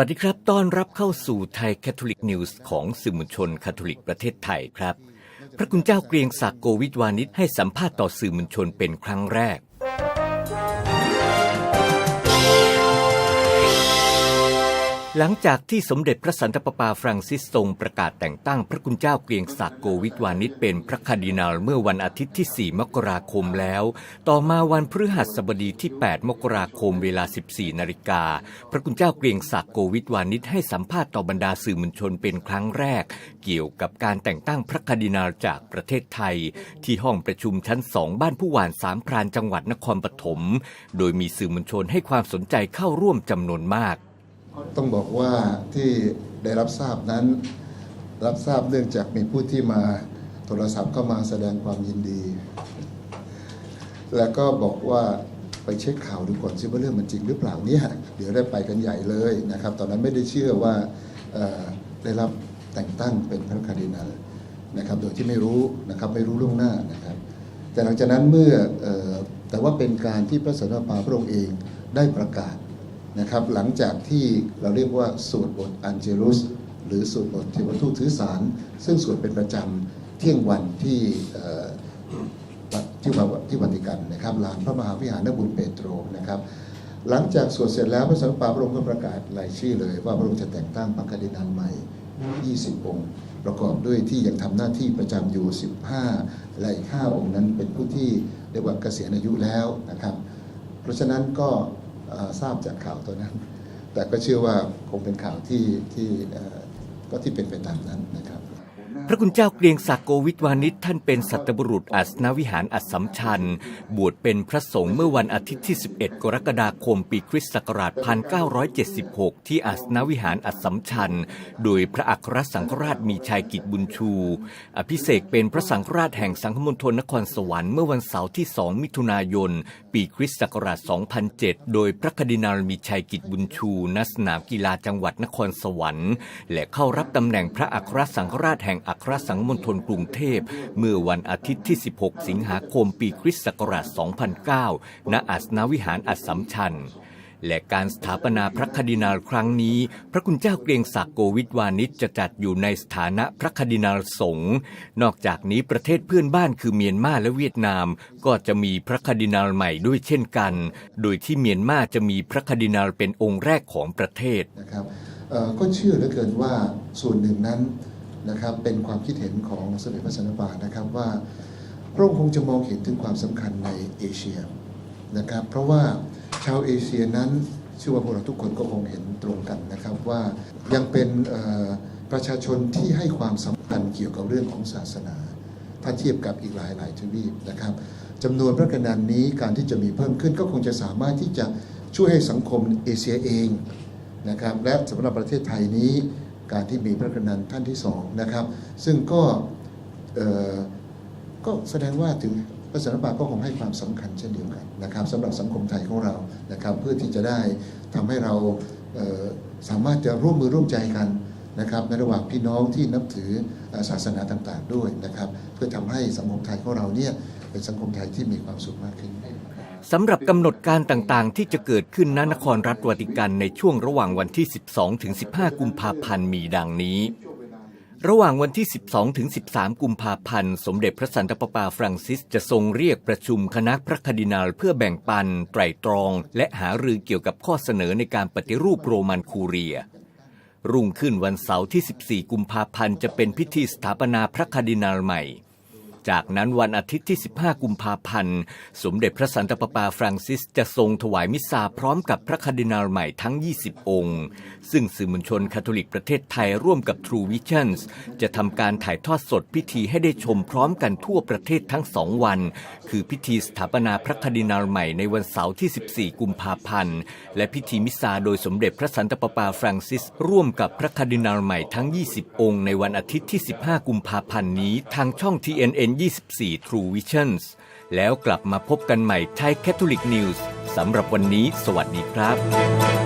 วัสดีครับ ต้อนรับเข้าสู่ไทยแคทอลิกนิวส์ของสื่อมวลชนคาทอลิกประเทศไทยครับ พระคุณเจ้าเกรียงศักดิ์โกวิทวานิชให้สัมภาษณ์ต่อสื่อมวลชนเป็นครั้งแรก หลังจากที่สมเด็จพระสันตะปาปาฟรังซิสทรงประกาศแต่งตั้งพระคุณเจ้าเกรียงศักดิ์โกวิทวานิชเป็นพระคาร์ดินัลเมื่อวันอาทิตย์ที่ 4 มกราคมแล้ว ต่อมาวันพฤหัสบดีที่ 8 มกราคมเวลา 14 นาฬิกา พระคุณเจ้าเกรียงศักดิ์โกวิทวานิชให้สัมภาษณ์ต่อบรรดาสื่อมวลชนเป็นครั้งแรก เกี่ยวกับการแต่งตั้งพระคาร์ดินัลจากประเทศไทย ที่ห้องประชุมชั้นสองบ้านผู้ว่าสามพรานจังหวัดนครปฐม โดยมีสื่อมวลชนให้ความสนใจเข้าร่วมจำนวนมาก ต้องบอกว่าที่ได้รับทราบนั้น รับทราบเนื่องจากมีผู้ที่มาโทรศัพท์เข้ามาแสดงความยินดี แล้วก็บอกว่าไปเช็คข่าวดูก่อนซิว่าเรื่องมันจริงหรือเปล่าเนี่ยเดี๋ยวได้ไปกันใหญ่เลยนะครับ ตอนนั้นไม่ได้เชื่อว่าได้รับแต่งตั้งเป็นพระคาร์ดินัลนะครับ โดยที่ไม่รู้นะครับไม่รู้ล่วงหน้านะครับ แต่หลังจากนั้นเมื่อเอ่อแต่ว่าเป็นการที่พระสันตะปาพระองค์เองได้ประกาศ นะครับหลังจากที่เราเรียกว่าสวดบทอันเจลุสหรือสวดบทเทวทูตถือสาร ซึ่งสวดเป็นประจำเที่ยงวันที่ที่วัดที่วัติกันนะครับลานพระมหาวิหารนบุญเปโตรนะครับหลังจากสวดเสร็จแล้วพระสันตะปาพระองค์ก็ประกาศรายชื่อเลย ว่าพระองค์จะแต่งตั้งพระคดินัลใหม่ 20 องค์ ประกอบด้วยที่ยังทำหน้าที่ประจำอยู่ 15 และอีก 5 องค์นั้นเป็นผู้ที่เรียกว่าเกษียณอายุแล้วนะครับ เพราะฉะนั้นก็ ทราบจากข่าวตัวนั้น แต่ก็เชื่อว่าคงเป็นข่าวที่ที่ก็ที่เป็นไปตามนั้นนะครับ พระคุณเจ้าเกรียงศักดิ์โกวิทวานิชท่านเป็นสัตบุรุษอัสนวิหารอัสสัมชัญบวชเป็นพระสงฆ์เมื่อวันอาทิตย์ที่ 11 กรกฎาคมปีคริสต์ศักราช 1976 ที่อัสนวิหารอัสสัมชัญโดยพระอัครสังฆราชมีชัยกิจบุญชู อภิเษกเป็นพระสังฆราชแห่งสังฆมณฑลนครสวรรค์เมื่อวันเสาร์ที่ 2 มิถุนายน ปีคริสต์ศักราช 2007 โดยพระคดินัลมีชัยกิจบุญชูณสนามกีฬาจังหวัดนครสวรรค์ และเข้ารับตำแหน่งพระอัครสังฆราชแห่งอัครสังมณฑลกรุงเทพ เมื่อวันอาทิตย์ที่ 16 สิงหาคมปีคริสต์ศักราช 2009 ณ อัสนวิหารอัสสัมชัญและการสถาปนาพระคดินัลครั้งนี้ พระคุณเจ้าเกรียงศักดิ์โกวิทวานิชจะจัดอยู่ในสถานะพระคดินัลสงฆ์ นอกจากนี้ประเทศเพื่อนบ้านคือเมียนมาและเวียดนาม ก็จะมีพระคดินัลใหม่ด้วยเช่นกัน โดยที่เมียนมาจะมีพระคดินัลเป็นองค์แรกของประเทศนะครับก็เชื่อเหลือเกินว่าส่วนหนึ่งนั้น นะครับเป็นความคิดเห็นของสมเด็จพระสันตะปานะครับว่าพระองค์คงจะมองเห็นถึงความสำคัญในเอเชียนะครับเพราะว่าชาวเอเชียนั้นเชื่อว่าพวกเราทุกคนก็คงเห็นตรงกันนะครับว่ายังเป็นประชาชนที่ให้ความสำคัญเกี่ยวกับเรื่องของศาสนา ถ้าเทียบกับอีกหลายหลายทวีปนะครับจำนวนพระกนันนี้การที่จะมีเพิ่มขึ้นก็คงจะสามารถที่จะช่วยให้สังคมเอเชียเองนะครับและสำหรับประเทศไทยนี้ การที่มีพระกนันท่านที่สองนะครับ ซึ่งก็ก็แสดงว่าถึงพระสันตะปาก็คงให้ความสำคัญเช่นเดียวกันนะครับสำหรับสังคมไทยของเรานะครับ เพื่อที่จะได้ทำให้เราเสามารถจะร่วมมือร่วมใจกันนะครับ ในระหว่างพี่น้องที่นับถือเอ่อศาสนาต่างๆด้วยนะครับ เพื่อทำให้สังคมไทยของเราเนี่ยเป็นสังคมไทยที่มีความสุขมากขึ้น สำหรับกำหนดการต่างๆ ที่จะเกิดขึ้นณนครรัฐวาติกันในช่วงระหว่างวันที่ 12 ถึง 15 กุมภาพันธ์มีดังนี้ ระหว่างวันที่ 12 ถึง 13 กุมภาพันธ์ สมเด็จพระสันตะปาปาฟรังซิสจะทรงเรียกประชุมคณะพระคาร์ดินัลเพื่อแบ่งปัน ไตรตรอง และหารือเกี่ยวกับข้อเสนอในการปฏิรูปโรมันคูเรียรุ่งขึ้นวันเสาร์ที่ 14 กุมภาพันธ์จะเป็นพิธีสถาปนาพระคาร์ดินัลใหม่ จากนั้นวันอาทิตย์ที่ 15 กุมภาพันธ์ สมเด็จพระสันตะปาปาฟรังซิสจะทรงถวายมิสซาพร้อมกับพระคาร์ดินัลใหม่ทั้ง 20 องค์ ซึ่งสื่อมวลชนคาทอลิกประเทศไทยร่วมกับ True Visions จะทำการถ่ายทอดสดพิธีให้ได้ชมพร้อมกันทั่วประเทศทั้งสองวัน คือพิธีสถาปนาพระคาร์ดินัลใหม่ในวันเสาร์ที่ 14 กุมภาพันธ์ และพิธีมิสซาโดยสมเด็จพระสันตะปาปาฟรังซิส ร่วมกับพระคาร์ดินัลใหม่ทั้ง 20 องค์ ในวันอาทิตย์ที่ 15 กุมภาพันธ์นี้ทางช่อง TNN 24 True Visions แล้วกลับมาพบกันใหม่ไทยแคทอลิกนิวส์สำหรับวันนี้ สวัสดีครับ